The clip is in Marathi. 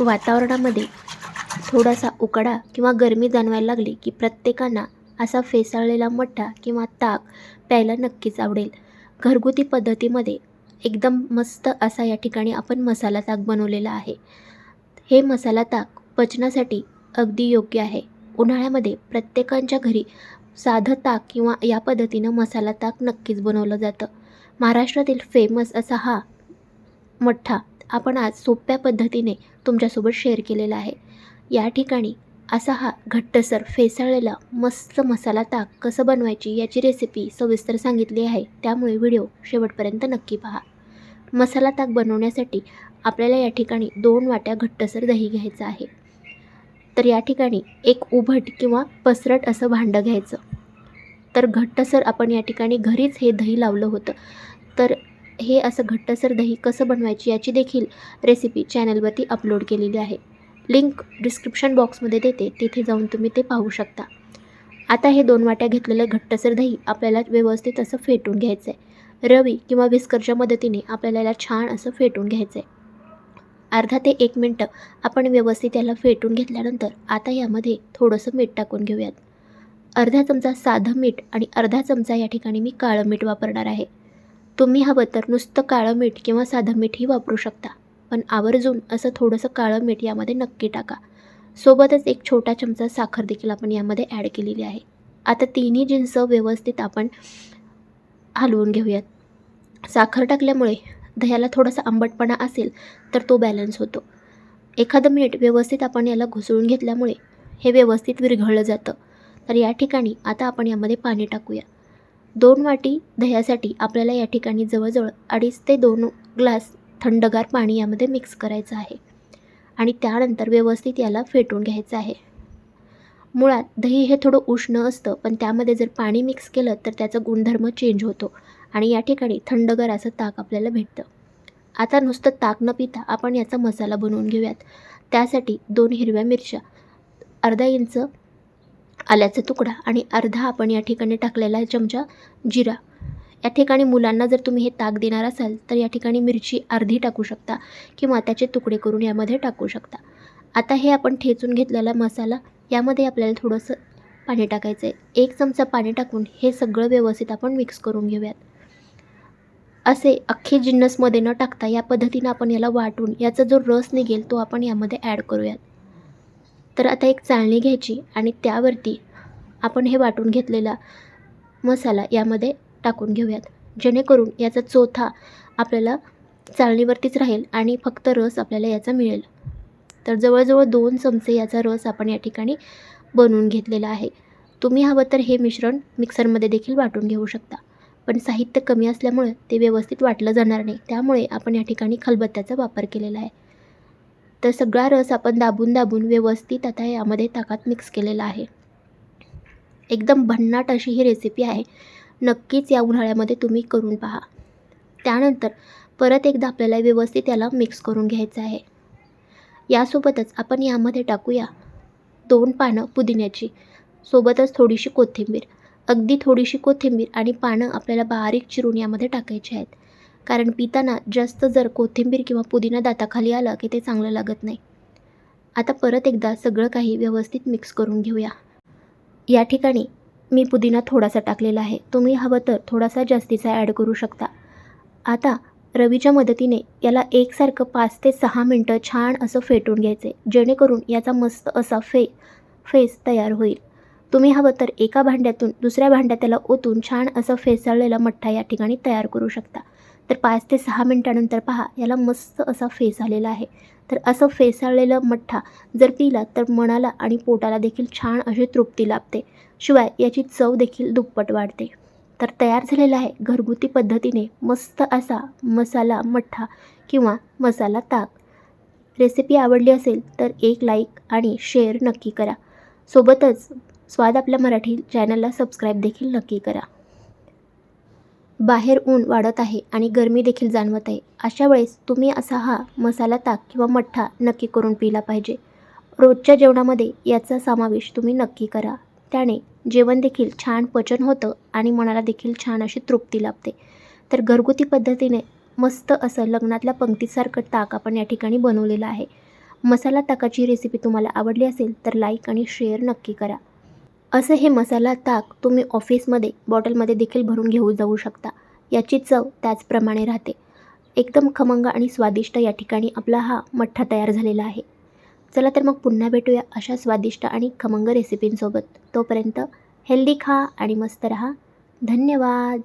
वातावरणामध्ये थोडासा उकडा किंवा गरमी जाणवायला लागली की प्रत्येकांना असा फेसाळलेला मठ्ठा किंवा ताक प्यायला नक्कीच आवडेल. घरगुती पद्धतीमध्ये एकदम मस्त असा या ठिकाणी आपण मसाला ताक बनवलेला आहे. हे मसाला ताक पचनासाठी अगदी योग्य आहे. उन्हाळ्यामध्ये प्रत्येकांच्या घरी साधं ताक किंवा या पद्धतीनं मसाला ताक नक्कीच बनवलं जातं. महाराष्ट्रातील फेमस असा हा मठ्ठा आपण आज सोप्या पद्धतीने तुमच्यासोबत शेअर केलेला आहे. या ठिकाणी असा हा घट्टसर फेसाळलेला मस्त मसाला ताक कसं बनवायची याची रेसिपी सविस्तर सांगितली आहे. त्यामुळे व्हिडिओ शेवटपर्यंत नक्की पहा. मसाला ताक बनवण्यासाठी आपल्याला या ठिकाणी दोन वाट्या घट्टसर दही घ्यायचं आहे. तर या ठिकाणी एक उभट किंवा पसरट असं भांडं घ्यायचं. तर घट्टसर आपण या ठिकाणी घरीच हे दही लावलं होतं. तर हे असं घट्टसर दही कसं बनवायची याची देखील रेसिपी चॅनलवरती अपलोड केलेली आहे. लिंक डिस्क्रिप्शन बॉक्समध्ये देते तिथे जाऊन तुम्ही ते पाहू शकता. आता हे दोन वाट्या घेतलेलं घट्टसर दही आपल्याला व्यवस्थित असं फेटून घ्यायचं आहे रवी किंवा विस्करच्या मदतीने आपल्याला याला छान असं फेटून घ्यायचं आहे अर्धा ते एक मिनटं आपण व्यवस्थित याला फेटून घेतल्यानंतर आता यामध्ये थोडंसं मीठ टाकून घेऊयात. अर्धा चमचा साधं मीठ आणि अर्धा चमचा या ठिकाणी मी काळं मीठ वापरणार आहे. तुम्ही हवं तर नुसतं काळं मीठ किंवा साधं मीठही वापरू शकता. पण आवर्जून असं थोडंसं काळं मीठ यामध्ये नक्की टाका. सोबतच एक छोटा चमचा साखर देखील आपण यामध्ये ॲड केलेली आहे. आता तिन्ही जिन्स व्यवस्थित आपण हलवून घेऊयात. साखर टाकल्यामुळे दह्याला थोडासा आंबटपणा असेल तर तो बॅलन्स होतो. एखादं मिनिट व्यवस्थित आपण याला घुसळून घेतल्यामुळे हे व्यवस्थित विरघळलं जातं. तर या ठिकाणी आता आपण यामध्ये पाणी टाकूया. दोन वाटी दह्यासाठी आपल्याला या ठिकाणी जवळजवळ अडीच ते दोन ग्लास थंडगार पाणी यामध्ये मिक्स करायचं आहे. आणि त्यानंतर व्यवस्थित याला फेटून घ्यायचं आहे. मुळात दही हे थोडं उष्ण असतं पण त्यामध्ये जर पाणी मिक्स केलं तर त्याचा गुणधर्म चेंज होतो आणि या ठिकाणी थंडगार असं ताक आपल्याला भेटतं. आता नुसतं ताक न पिता आपण याचा मसाला बनवून घेऊयात. त्यासाठी दोन हिरव्या मिरच्या अर्धा इंच आल्याचा तुकडा आणि अर्धा आपण या ठिकाणी टाकलेला चमचा जिरा. या ठिकाणी मुलांना जर तुम्ही हे ताक देणार असाल तर या ठिकाणी मिरची अर्धी टाकू शकता किंवा त्याचे तुकडे करून यामध्ये टाकू शकता. आता हे आपण ठेचून घेतलेला मसाला यामध्ये आपल्याला थोडंसं पाणी टाकायचं आहे एक चमचा पाणी टाकून हे सगळं व्यवस्थित आपण मिक्स करून घेऊयात. असे अख्खे जिन्नसमध्ये न टाकता या पद्धतीनं आपण याला वाटून याचा जो रस निघेल तो आपण यामध्ये ॲड करूयात. तर आता एक चाळणी घ्यायची आणि त्यावरती आपण हे वाटून घेतलेला मसाला यामध्ये टाकून घेऊयात. जेणेकरून याचा चोथा आपल्याला चाळणीवरतीच राहील आणि फक्त रस आपल्याला याचा मिळेल. तर जवळजवळ दोन चमचे याचा रस आपण या ठिकाणी बनवून घेतलेला आहे. तुम्ही हवं तर हे मिश्रण मिक्सरमध्ये देखील वाटून घेऊ शकता. पण साहित्य कमी असल्यामुळे ते व्यवस्थित वाटलं जाणार नाही. त्यामुळे आपण या ठिकाणी खलबत्त्याचा वापर केलेला आहे. तर सगळा रस आपण दाबून दाबून व्यवस्थित आता यामध्ये ताकात मिक्स केलेला आहे. एकदम भन्नाट अशी ही रेसिपी आहे. नक्कीच या उन्हाळ्यामध्ये तुम्ही करून पहा. त्यानंतर परत एकदा आपल्याला व्यवस्थित याला मिक्स करून घ्यायचं आहे. यासोबतच आपण यामध्ये टाकूया दोन पानं पुदिन्याची. सोबतच थोडीशी कोथिंबीर. अगदी थोडीशी कोथिंबीर आणि पानं आपल्याला बारीक चिरून यामध्ये टाकायची आहेत. कारण पिताना जास्त जर कोथिंबीर किंवा पुदिना दाताखाली आला की ते चांगलं लागत नाही. आता परत एकदा सगळं काही व्यवस्थित मिक्स करून घेऊया. या ठिकाणी मी पुदिना थोडासा टाकलेला आहे. तुम्ही हवं तर थोडासा जास्तीचा ॲड करू शकता. आता रवीच्या मदतीने याला एकसारखं पाच ते सहा मिनटं छान असं फेटून घ्यायचे जेणेकरून याचा मस्त असा फे फेस तयार होईल. तुम्ही हवं तर एका भांड्यातून दुसऱ्या भांड्यात त्याला ओतून छान असं फेसाळलेला मठ्ठा या ठिकाणी तयार करू शकता. तर पाच ते सहा मिनटानंतर पहा याला मस्त असा फेस आलेला आहे. तर असं फेसाळलेलं मठ्ठा जर पिला तर मनाला आणि पोटाला देखील छान अशी तृप्ती लाभते. शिवाय याची चव देखील दुप्पट वाढते. तर तयार झालेला आहे घरगुती पद्धतीने मस्त असा मसाला मठ्ठा किंवा मसाला ताक. रेसिपी आवडली असेल तर एक लाईक आणि शेअर नक्की करा. सोबतच स्वाद आपल्या मराठी चॅनलला सबस्क्राईब देखील नक्की करा. बाहेर ऊन वाढत आहे आणि गरमी देखील जाणवत आहे. अशा वेळेस तुम्ही असा हा मसाला ताक किंवा मठ्ठा नक्की करून पिला पाहिजे. रोजच्या जेवणामध्ये याचा समावेश तुम्ही नक्की करा. त्याने जेवण देखील छान पचन होतं आणि मनाला देखील छान अशी तृप्ती लाभते. तर घरगुती पद्धतीने मस्त असं लग्नातल्या पंक्तीसारखं ताक आपण या ठिकाणी बनवलेलं आहे. मसाला ताकाची रेसिपी तुम्हाला आवडली असेल तर लाईक आणि शेअर नक्की करा. असं हे मसाला ताक तुम्ही ऑफिसमध्ये बॉटलमध्ये देखील भरून घेऊ जाऊ शकता. याची चव त्याचप्रमाणे राहते. एकदम खमंग आणि स्वादिष्ट या ठिकाणी आपला हा मठ्ठा तयार झालेला आहे. चला तर मग पुन्हा भेटूया अशा स्वादिष्ट आणि खमंग रेसिपींसोबत तोपर्यंत हेल्दी खा आणि मस्त रहा. धन्यवाद!